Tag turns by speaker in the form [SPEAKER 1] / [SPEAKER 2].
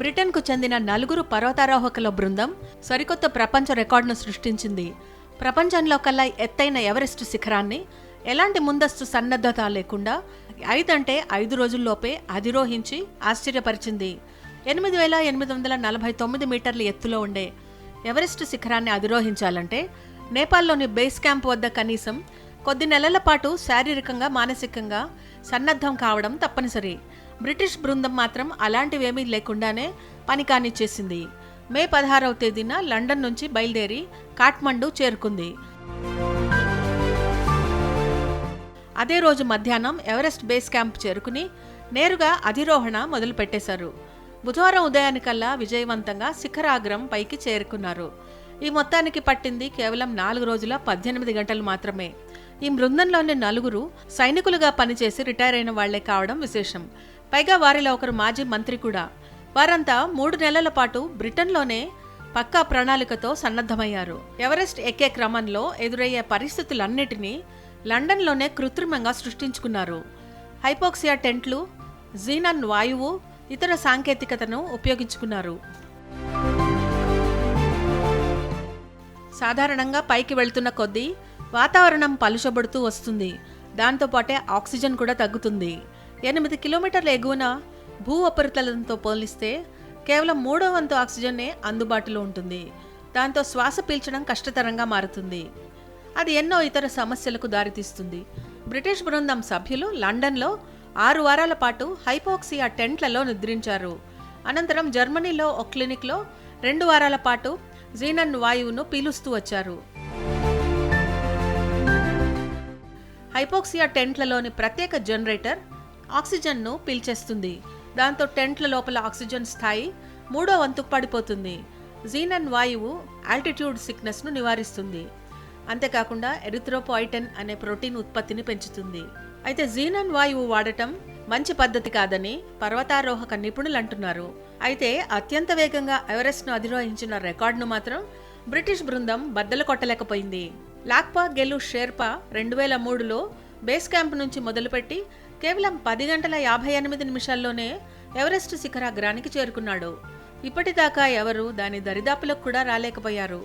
[SPEAKER 1] బ్రిటన్కు చెందిన నలుగురు పర్వతారోహకుల బృందం సరికొత్త ప్రపంచ రికార్డును సృష్టించింది. ప్రపంచంలో కల్లా ఎత్తైన ఎవరెస్ట్ శిఖరాన్ని ఎలాంటి ముందస్తు సన్నద్ధత లేకుండా ఐదంటే ఐదు రోజుల్లోపే అధిరోహించి ఆశ్చర్యపరిచింది. ఎనిమిది వేల ఎనిమిది వందల నలభై తొమ్మిది మీటర్ల ఎత్తులో ఉండే ఎవరెస్ట్ శిఖరాన్ని అధిరోహించాలంటే నేపాల్లోని బేస్ క్యాంప్ వద్ద కనీసం కొద్ది నెలల పాటు శారీరకంగా మానసికంగా సన్నద్ధం కావడం తప్పనిసరి. బ్రిటిష్ బృందం మాత్రం అలాంటివేమీ లేకుండానే పని కానిచ్చేసింది మే పదహారవ తేదీన లండన్ నుంచి బయలుదేరి కాఠ్మండు చేరుకుంది. అదే రోజు మధ్యాహ్నం ఎవరెస్ట్ బేస్ క్యాంప్ చేరుకుని నేరుగా అధిరోహణ మొదలుపెట్టేశారు. బుధవారం ఉదయానికల్లా విజయవంతంగా శిఖరాగ్రం పైకి చేరుకున్నారు. ఈ మొత్తానికి పట్టింది కేవలం నాలుగు రోజుల పద్దెనిమిది గంటలు మాత్రమే. ఈ బృందంలోని నలుగురు సైనికులుగా పనిచేసి రిటైర్ అయిన వాళ్ళే కావడం విశేషం. పైగా వారిలో ఒకరు మాజీ మంత్రి కూడా. వారంతా మూడు నెలల పాటు బ్రిటన్లోనే పక్కా ప్రణాళికతో సన్నద్ధమయ్యారు. ఎవరెస్ట్ ఎక్కే క్రమంలో ఎదురయ్యే పరిస్థితులన్నిటినీ లండన్లోనే కృత్రిమంగా సృష్టించుకున్నారు. హైపోక్సియా టెంట్లు జీనన్ వాయువు ఇతర సాంకేతికతను ఉపయోగించుకున్నారు. సాధారణంగా పైకి వెళ్తున్న కొద్దీ వాతావరణం పలుచబడుతూ వస్తుంది. దాంతోపాటే ఆక్సిజన్ కూడా తగ్గుతుంది. ఎనిమిది కిలోమీటర్ల ఎగువన భూ ఉపరితలంతో పోలిస్తే కేవలం మూడో వంతు ఆక్సిజన్నే అందుబాటులో ఉంటుంది. దాంతో శ్వాస పీల్చడం కష్టతరంగా మారుతుంది. అది ఎన్నో ఇతర సమస్యలకు దారితీస్తుంది. బ్రిటిష్ బృందం సభ్యులు లండన్లో ఆరు వారాల పాటు హైపోక్సియా టెంట్లలో నిద్రించారు. అనంతరం జర్మనీలో ఒక క్లినిక్లో రెండు వారాల పాటు జీనన్ వాయువును పీలుస్తూ వచ్చారు. హైపోక్సియా టెంట్లలోని ప్రత్యేక జనరేటర్ ఆక్సిజన్ను పీల్చేస్తుంది. దాంతో టెంట్ల లోపల ఆక్సిజన్ స్థాయి మూడో వంతుకు పడిపోతుంది. జీనన్ వాయువు ఆల్టిట్యూడ్ సిక్నెస్ను నివారిస్తుంది. అంతేకాకుండా ఎరిథ్రోపాయిటన్ అనే ప్రోటీన్ ఉత్పత్తిని పెంచుతుంది. అయితే జీనన్ వాయువు వాడటం మంచి పద్ధతి కాదని పర్వతారోహక నిపుణులు అంటున్నారు. అయితే అత్యంత వేగంగా ఎవరెస్ట్ను అధిరోహించిన రికార్డును మాత్రం బ్రిటిష్ బృందం బద్దలు కొట్టలేకపోయింది. లాక్పా గెలు షేర్పా రెండు వేల మూడులో బేస్ క్యాంప్ నుంచి మొదలుపెట్టి కేవలం పది గంటల యాభై ఎనిమిది నిమిషాల్లోనే ఎవరెస్ట్ శిఖరాగ్రానికి చేరుకున్నాడు. ఇప్పటిదాకా ఎవరూ దాని దరిదాపులకు కూడా రాలేకపోయారు.